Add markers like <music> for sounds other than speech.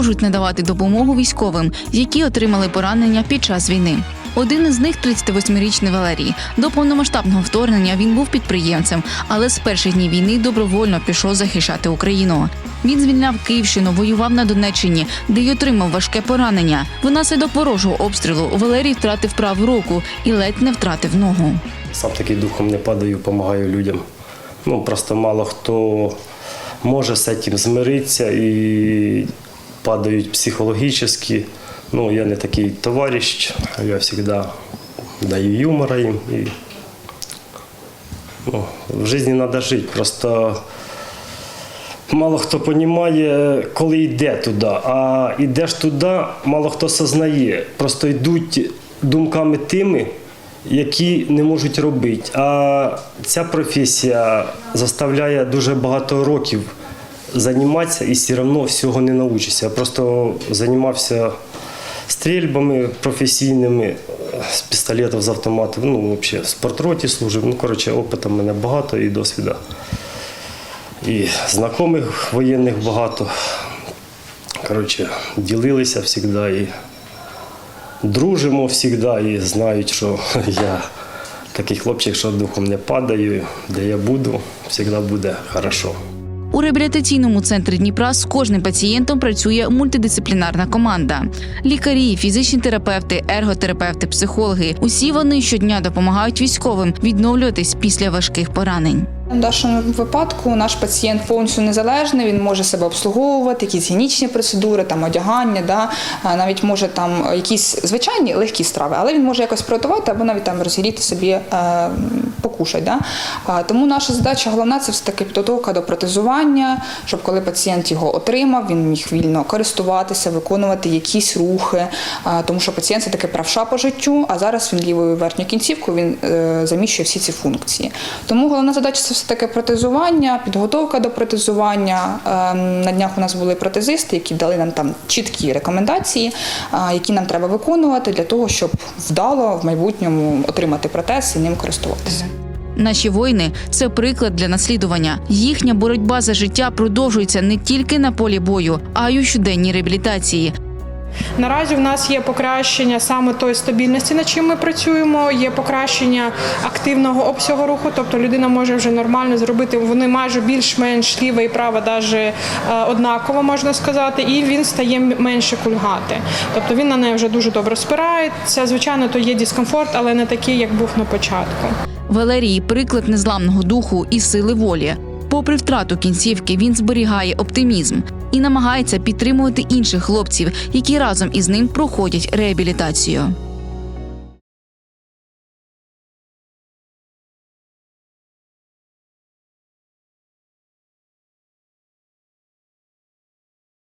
продовжують надавати допомогу військовим, які отримали поранення під час війни. Один із них 38-річний Валерій. До повномасштабного вторгнення він був підприємцем, але з перших днів війни добровольно пішов захищати Україну. Він звільняв Київщину, воював на Донеччині, де й отримав важке поранення. Внаслідок ворожого обстрілу Валерій втратив праву руку і ледь не втратив ногу. Сам такий духом не падаю, допомагаю людям. Ну, просто мало хто може з цим змиритися і падають психологічно. Ну, я не такий товариш, я завжди даю юмора їм. І, ну, в житті треба жити. Просто мало хто розуміє, коли йде туди. А йдеш туди, мало хто сознає. Просто йдуть думками тими, які не можуть робити. А ця професія заставляє дуже багато років займатися і все одно всього не навчишся. Я просто займався стрільбами професійними, з пістолетів, з автоматів, ну, взагалі, в спортроті служив. Ну, коротше, опиту в мене багато і досвіду. І знайомих воєнних багато. Коротше, ділилися завжди і дружимо завжди і знають, що <laughs> я такий хлопчик, що духом не падаю, де я буду, завжди буде хорошо. У реабілітаційному центрі Дніпра з кожним пацієнтом працює мультидисциплінарна команда: лікарі, фізичні терапевти, ерготерапевти, психологи. Усі вони щодня допомагають військовим відновлюватись після важких поранень. В нашому випадку наш пацієнт повністю незалежний, він може себе обслуговувати, якісь гігієнічні процедури, там одягання, да, навіть може там якісь звичайні легкі страви, але він може якось приготувати або навіть там розігріти собі е, покушать. Да. Тому наша задача головна це все таки підготовка до протезування, щоб коли пацієнт його отримав, він міг вільно користуватися, виконувати якісь рухи, а, тому що пацієнт це таки правша по життю, а зараз він лівою верхньою кінцівкою він е, заміщує всі ці функції. Тому головна задача це все таки протезування, підготовка до протезування. Е, На днях у нас були протезисти, які дали нам там чіткі рекомендації, які нам треба виконувати для того, щоб вдало в майбутньому отримати протез і ним користуватися. Наші воїни це приклад для наслідування. Їхня боротьба за життя продовжується не тільки на полі бою, а й у щоденній реабілітації. Наразі в нас є покращення саме тої стабільності, над чим ми працюємо. Є покращення активного обсягу руху, тобто людина може вже нормально зробити. Вони майже більш-менш ліва і права, навіть однаково можна сказати, і він стає менше кульгати. Тобто він на неї вже дуже добре спирається. Звичайно, то є дискомфорт, але не такий, як був на початку. Валерій приклад незламного духу і сили волі. Попри втрату кінцівки, він зберігає оптимізм і намагається підтримувати інших хлопців, які разом із ним проходять реабілітацію.